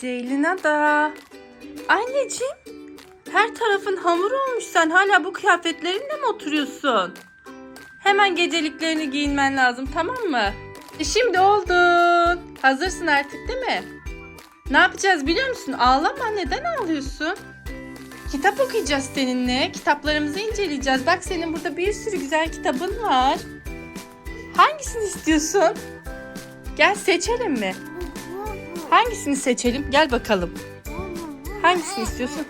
Ceylina da. Anneciğim. Her tarafın hamur olmuş. Sen hala bu kıyafetlerinle mi oturuyorsun? Hemen geceliklerini giyinmen lazım tamam mı? E şimdi oldun. Hazırsın artık değil mi? Ne yapacağız biliyor musun? Ağlama neden ağlıyorsun? Kitap okuyacağız seninle. Kitaplarımızı inceleyeceğiz. Bak senin burada bir sürü güzel kitabın var. Hangisini istiyorsun? Gel seçelim mi? Hangisini seçelim? Gel bakalım. Hangisini istiyorsun?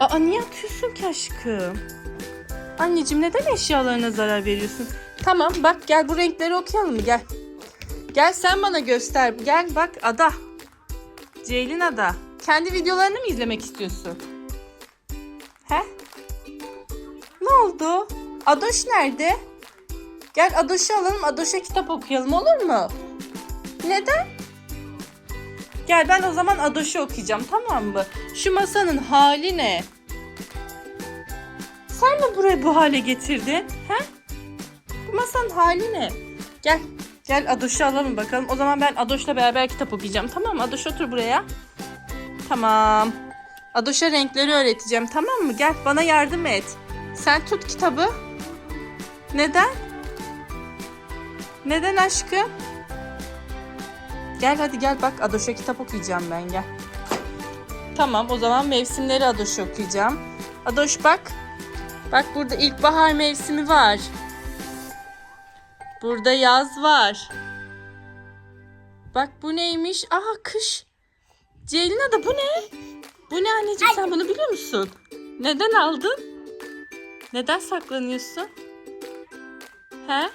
Aa niye atıyorsun ki aşkım? Anneciğim neden eşyalarına zarar veriyorsun? Tamam bak gel bu renkleri okuyalım mı? Gel. Gel sen bana göster. Gel bak Ada. Ceylin Ada. Kendi videolarını mı izlemek istiyorsun? He? Ne oldu? Adoş nerede? Gel Adoş'u alalım. Adoş'a kitap okuyalım olur mu? Neden? Gel ben o zaman Adoş'u okuyacağım tamam mı? Şu masanın hali ne? Sen mi burayı bu hale getirdin? He? Bu masanın hali ne? Gel. Gel Adoş'u alalım bakalım. O zaman ben Adoş'la beraber kitap okuyacağım. Tamam mı? Adoş otur buraya. Tamam. Adoş'a renkleri öğreteceğim. Tamam mı? Gel bana yardım et. Sen tut kitabı. Neden? Neden aşkım? Gel hadi gel bak Adoş'a kitap okuyacağım ben gel. Tamam o zaman mevsimleri Adoş okuyacağım. Adoş bak. Bak burada ilkbahar mevsimi var. Burada yaz var. Bak bu neymiş? Aha kış. Ceylina da bu ne? Bu ne anneciğim sen bunu biliyor musun? Neden aldın? Neden saklanıyorsun? He?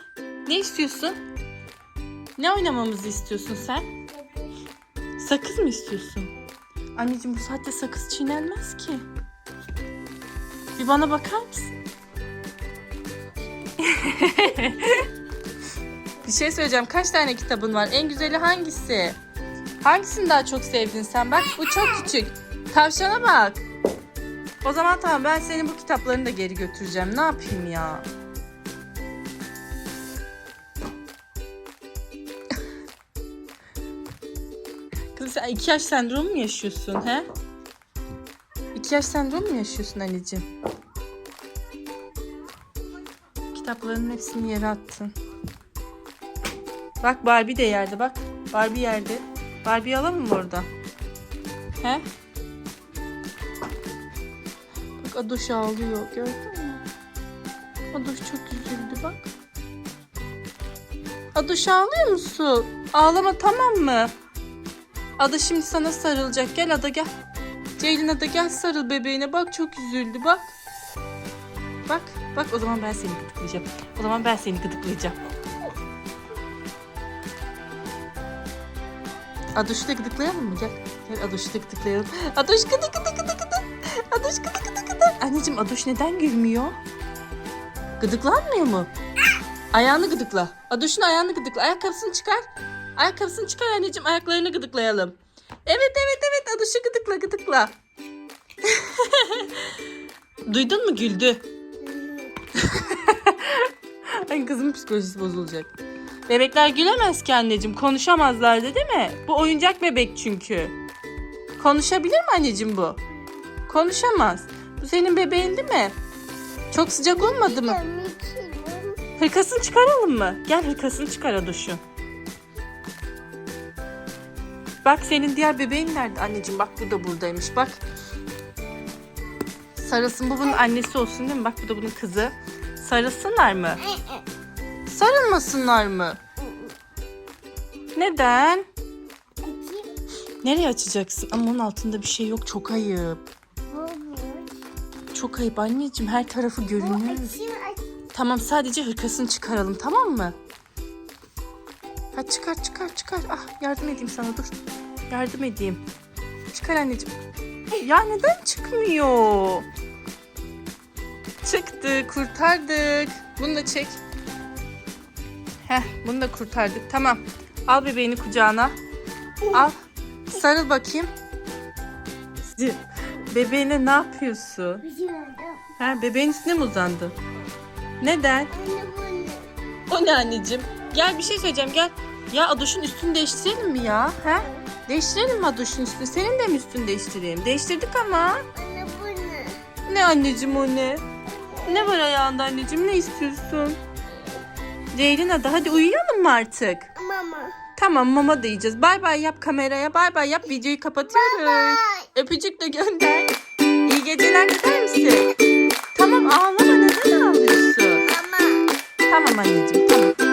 Ne istiyorsun? Ne oynamamızı istiyorsun sen? Sakız mı istiyorsun? Anneciğim bu saatte sakız çiğnenmez ki. Bir bana bakar mısın? bir şey söyleyeceğim. Kaç tane kitabın var? En güzeli hangisi? Hangisini daha çok sevdin sen? Bak bu çok küçük. Tavşana bak. O zaman tamam ben senin bu kitaplarını da geri götüreceğim. Ne yapayım ya? Kızım sen iki yaş sendromu mu yaşıyorsun he? İki yaş sendromu mu yaşıyorsun anneciğim? Kitapların hepsini yere attın. Bak Barbie de yerde bak. Barbie yerde. Barbie alalım mı orada? He? Bak Adoş ağlıyor. Gördün mü? Adoş çok üzüldü bak. Adoş ağlıyor musun? Ağlama tamam mı? Ada şimdi sana sarılacak. Gel Ada gel. Ceylin Ada gel sarıl bebeğine. Bak çok üzüldü bak. Bak bak o zaman ben seni gıdıklayacağım. O zaman ben seni gıdıklayacağım. Adoş'u da gıdıklayalım mı? Gel. Gel Adoş'u da gıdıklayalım. Adoş gıdı gıdı gıdı gıdı. Adoş gıdı gıdı gıdı. Anneciğim Adoş neden gülmüyor? Gıdıklanmıyor mu? Ayağını gıdıkla. Adoş'un ayağını gıdıkla. Ayakkabısını çıkar. Ayakkabısını çıkar anneciğim. Ayaklarını gıdıklayalım. Evet evet evet Adoş'u gıdıkla gıdıkla. Duydun mu güldü. Ay kızın psikolojisi bozulacak. Bebekler gülemez ki anneciğim. Konuşamazlardı değil mi? Bu oyuncak bebek çünkü. Konuşabilir mi anneciğim bu? Konuşamaz. Bu senin bebeğin değil mi? Çok sıcak olmadı mı? Hırkasını çıkaralım mı? Gel hırkasını çıkar Adoş'u. Bak senin diğer bebeğin nerede anneciğim? Bak bu da buradaymış bak. Sarılsın bu bunun annesi olsun değil mi? Bak bu da bunun kızı. Sarılsınlar mı? Sarılmasınlar mı? Neden? Nereye açacaksın? Ama onun altında bir şey yok. Çok ayıp. Çok ayıp anneciğim. Her tarafı görünüyor. Tamam sadece hırkasını çıkaralım tamam mı? Hadi çıkar çıkar çıkar. Ah yardım edeyim sana dur. Yardım edeyim. Çıkar anneciğim. Ya neden çıkmıyor? Çıktı kurtardık. Bunu da çek. Heh bunu da kurtardık tamam. Al bebeğini kucağına. Al. Sarıl bakayım. Bebeğine ne yapıyorsun? Ha, bebeğin üstüne mi uzandın? Neden? O ne anneciğim? Gel bir şey söyleyeceğim gel. Ya Adoş'un üstünü değiştirelim mi ya? He? Değiştirelim mi Adoş'un üstünü? Senin de mi üstünü değiştireyim? Değiştirdik ama. Anne bu ne? Ne anneciğim o ne? Ne var ayağında anneciğim? Ne istiyorsun? Ceylin hadi hadi uyuyalım mı artık? Mama. Tamam mama da yiyeceğiz. Bay bay yap kameraya. Bay bay yap. Videoyu kapatıyoruz. Bye. Öpücük de gönder. İyi geceler der misin? Tamam ağlama neden ağlıyorsun? Mama. Tamam anneciğim tamam.